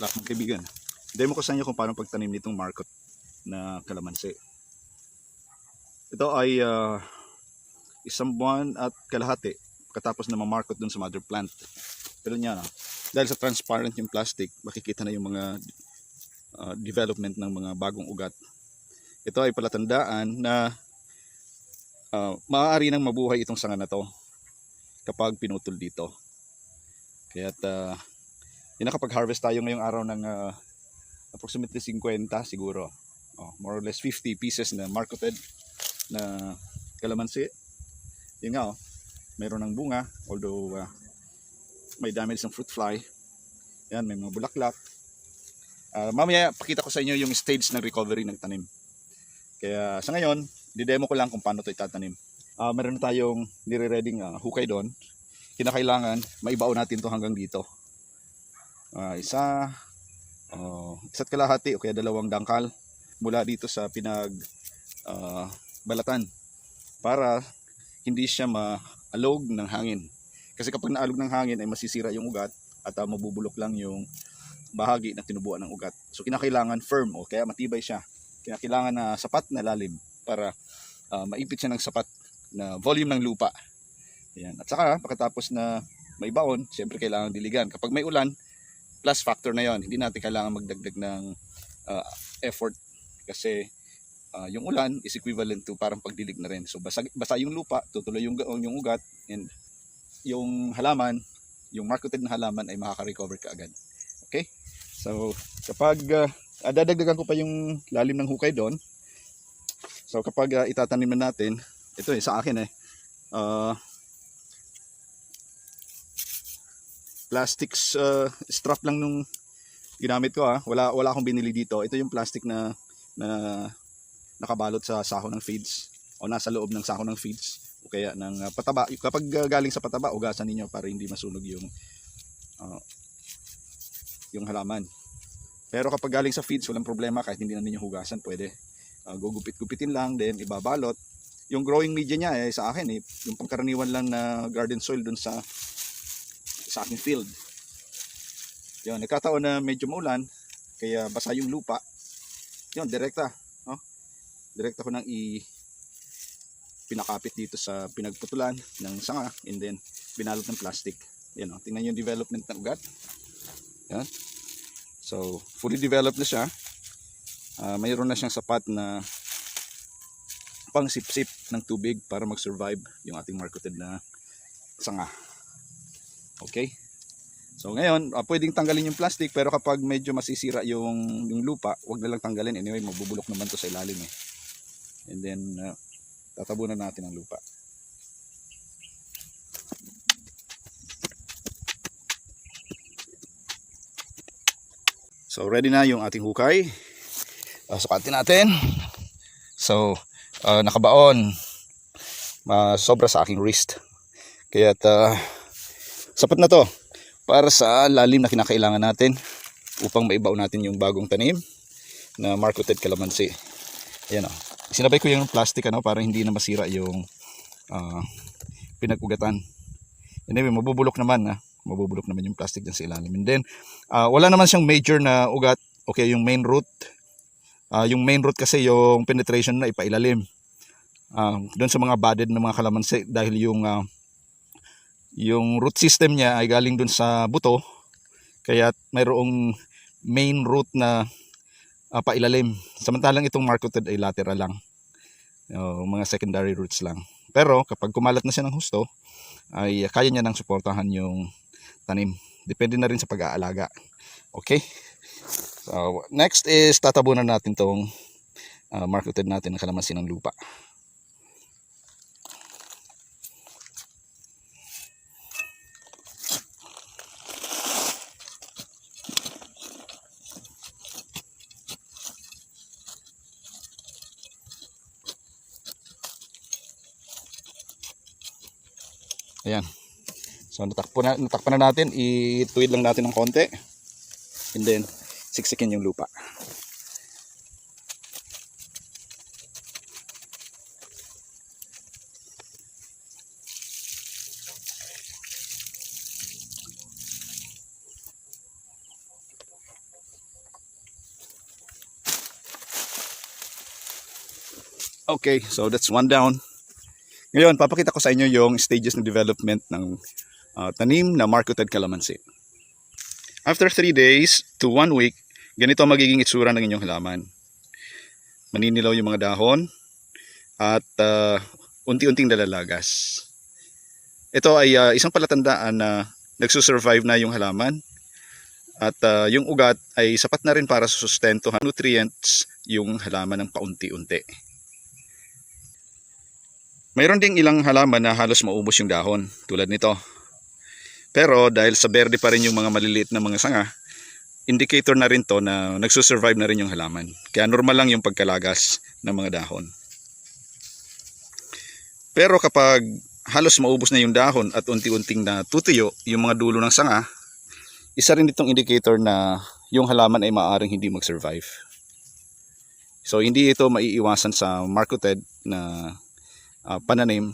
lahat ng kaibigan. Demo ko sa inyo kung paano pagtanim nitong market na kalamansi. Ito ay ah, isang buwan at kalahati katapos na ma-market dun sa mother plant. Pero niya na, dahil sa transparent yung plastic, makikita na yung mga ah, development ng mga bagong ugat. Ito ay palatandaan na ah, maaari nang mabuhay itong sanga na to kapag pinutol dito. Kaya uh, nakapag-harvest tayo ngayong araw ng ah, approximately 50 siguro. Oh, more or less 50 pieces na marketed na kalamansi. Yun nga, oh, mayroon ng bunga, although ah, may damage ng fruit fly. Yan, may mga bulaklak. Ah, mamaya, pakita ko sa inyo yung stage ng recovery ng tanim. Kaya sa ngayon, didemo ko lang kung paano ito itatanim. Ah, meron na tayong nire-reading ah, hukay doon. Kinakailangan, maibaon natin to hanggang dito. Ah, isa, oh, isa't kalahati o kaya dalawang dangkal mula dito sa pinag ah, balatan para hindi siya maalog ng hangin. Kasi kapag naalog ng hangin ay masisira yung ugat at ah, mabubulok lang yung bahagi na tinubuan ng ugat. So kinakailangan firm o kaya matibay siya. Kinakailangan na sapat na lalim para ah, maipit siya ng sapat na volume ng lupa. Ayan. At saka pagkatapos na may baon, siyempre kailangan diligan. Kapag may ulan, plus factor na yon. Hindi natin kailangan magdagdag ng ah, effort kasi ah, yung ulan is equivalent to parang pagdilig na rin. So basa, basa yung lupa, tutuloy yung, yung ugat and yung halaman, yung marketed na halaman ay makaka-recover ka agad. Okay? So kapag ah, dadagdagan ko pa yung lalim ng hukay doon. So kapag ah, itatanim na natin, ito eh sa akin eh. ah, plastics uh, strap lang nung ginamit ko ah. Wala wala akong binili dito. Ito yung plastic na na nakabalot sa sako ng feeds o nasa loob ng sako ng feeds o kaya ng ah, pataba. Kapag ah, galing sa pataba, ugasan ninyo para hindi masunog yung ah, yung halaman. Pero kapag galing sa feeds, walang problema kahit hindi na ninyo hugasan, pwede. Ah, gugupit-gupitin lang, then ibabalot. Yung growing media niya eh, sa akin eh, yung pangkaraniwan lang na garden soil dun sa sa aking field. Yun, nagkataon na medyo maulan, kaya basa yung lupa. Yun, direkta. No? Direkta ko nang i pinakapit dito sa pinagputulan ng sanga and then binalot ng plastic. Yan, oh, tingnan yung development ng ugat. Yan. So, fully developed na siya. Ah, mayroon na siyang sapat na pang sip-sip ng tubig para mag-survive yung ating marketed na sanga. Okay? So ngayon, ah, pwedeng tanggalin yung plastic pero kapag medyo masisira yung yung lupa, wag na lang tanggalin. Anyway, mabubulok naman to sa ilalim eh. And then ah, tatabunan natin ang lupa. So ready na yung ating hukay. Uh, sukatin natin. So ah, nakabaon. Ah, sobra sa aking wrist. Kaya uh, sapat na to para sa lalim na kinakailangan natin upang maibaw natin yung bagong tanim na marketed calamansi. Ayan o. Sinabay ko yung plastic ano para hindi na masira yung ah, pinag-ugatan. Anyway, mabubulok naman na. Mabubulok naman yung plastic dyan sa ilalim. And then, ah, wala naman siyang major na ugat. Okay, yung main root. Ah, yung main root kasi yung penetration na ipailalim. Ah, doon sa mga budded na mga kalamansi dahil yung ah, yung root system niya ay galing dun sa buto kaya mayroong main root na uh, pailalim samantalang itong marketed ay lateral lang. O, mga secondary roots lang. Pero kapag kumalat na siya ng husto ay kaya niya nang suportahan yung tanim. Depende na rin sa pag-aalaga. Okay? So next is tatabunan natin tong uh, marketed natin na kalamansi ng lupa Ayan. So natakpo na, natakpan na natin. Ituwid lang natin ng konti. And then, siksikin yung lupa. Okay, so that's one down. Ngayon, papakita ko sa inyo yung stages ng development ng ah, tanim na marketed calamansi. After 3 days to 1 week, ganito ang magiging itsura ng inyong halaman. Maninilaw yung mga dahon at ah, unti-unting lalalagas. Ito ay ah, isang palatandaan na nagsusurvive na yung halaman at ah, yung ugat ay sapat na rin para sa sustento nutrients yung halaman ng paunti-unti. Mayroon ding ilang halaman na halos maubos yung dahon tulad nito. Pero dahil sa berde pa rin yung mga maliliit na mga sanga, indicator na rin to na nagsusurvive na rin yung halaman. Kaya normal lang yung pagkalagas ng mga dahon. Pero kapag halos maubos na yung dahon at unti-unting na tutuyo yung mga dulo ng sanga, isa rin itong indicator na yung halaman ay maaaring hindi mag-survive. So hindi ito maiiwasan sa marketed na ah, pananim,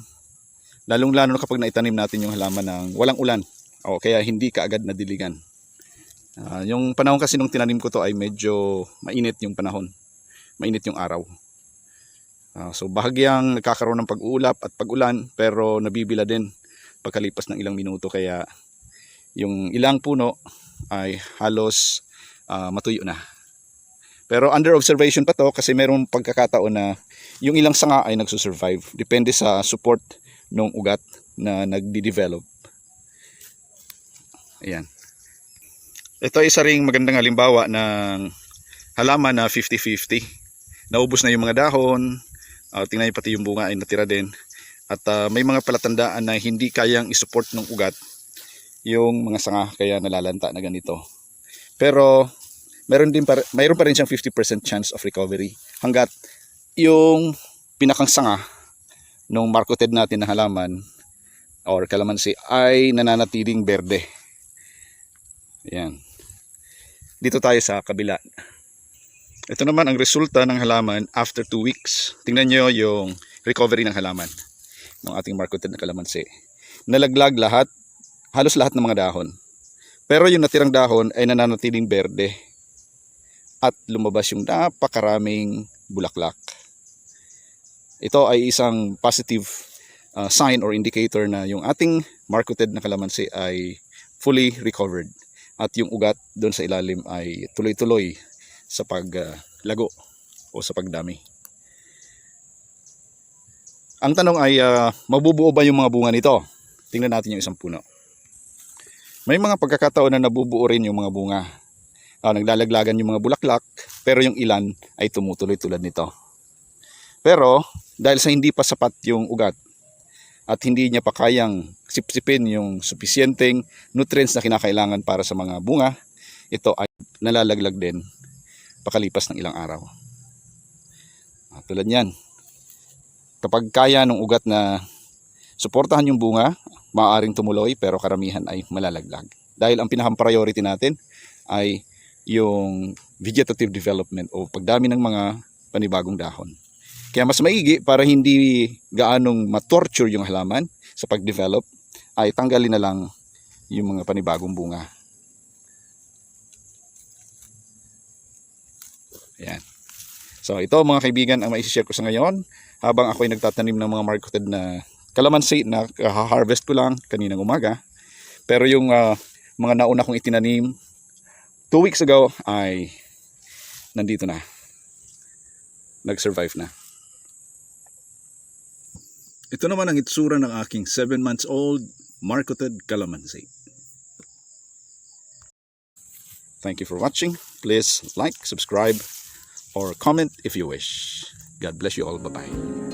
lalong-lalo na kapag naitanim natin yung halaman ng walang ulan o kaya hindi kaagad nadiligan. Ah, yung panahon kasi nung tinanim ko to ay medyo mainit yung panahon. Mainit yung araw. Ah, so bahagyang nagkakaroon ng pag-uulap at pag-ulan pero nabibila din pagkalipas ng ilang minuto kaya yung ilang puno ay halos ah, matuyo na. Pero under observation pa to kasi merong pagkakataon na yung ilang sanga ay nagsusurvive. Depende sa support ng ugat na nagdi-develop. Ayan. Ito ay isa ring magandang halimbawa ng halaman na 50-50. Naubos na yung mga dahon, uh, tingnan niyo pati yung bunga ay natira din. At ah, may mga palatandaan na hindi kayang isupport ng ugat yung mga sanga kaya nalalanta na ganito. Pero meron din pa, mayroon pa rin siyang 50% chance of recovery hanggat yung pinakang sanga nung marketed natin na halaman or kalamansi ay nananatiling berde. Ayan. Dito tayo sa kabila. Ito naman ang resulta ng halaman after 2 weeks. Tingnan nyo yung recovery ng halaman ng ating marketed na kalamansi. Nalaglag lahat, halos lahat ng mga dahon. Pero yung natirang dahon ay nananatiling berde at lumabas yung napakaraming bulaklak. Ito ay isang positive uh, sign or indicator na yung ating marketed na kalamansi ay fully recovered at yung ugat doon sa ilalim ay tuloy-tuloy sa paglago o sa pagdami. Ang tanong ay uh, mabubuo ba yung mga bunga nito? Tingnan natin yung isang puno. May mga pagkakataon na nabubuo rin yung mga bunga. Ah, naglalaglagan yung mga bulaklak pero yung ilan ay tumutuloy tulad nito. Pero dahil sa hindi pa sapat yung ugat at hindi niya pa kayang sipsipin yung sufisyenteng nutrients na kinakailangan para sa mga bunga, ito ay nalalaglag din pakalipas ng ilang araw. Ah, tulad niyan. Kapag kaya ng ugat na suportahan yung bunga, maaaring tumuloy pero karamihan ay malalaglag. Dahil ang pinakang priority natin ay yung vegetative development o pagdami ng mga panibagong dahon. Kaya mas maigi para hindi gaanong ma-torture yung halaman sa pag-develop ay tanggalin na lang yung mga panibagong bunga. Ayan. So ito mga kaibigan ang maisishare ko sa ngayon habang ako ay nagtatanim ng mga marketed na kalamansi na harvest ko lang kaninang umaga. Pero yung ah, mga nauna kong itinanim two weeks ago ay nandito na. Nag-survive na. Ito naman ang itsura ng aking 7 months old marketed calamansi. Thank you for watching. Please like, subscribe, or comment if you wish. God bless you all. Bye-bye.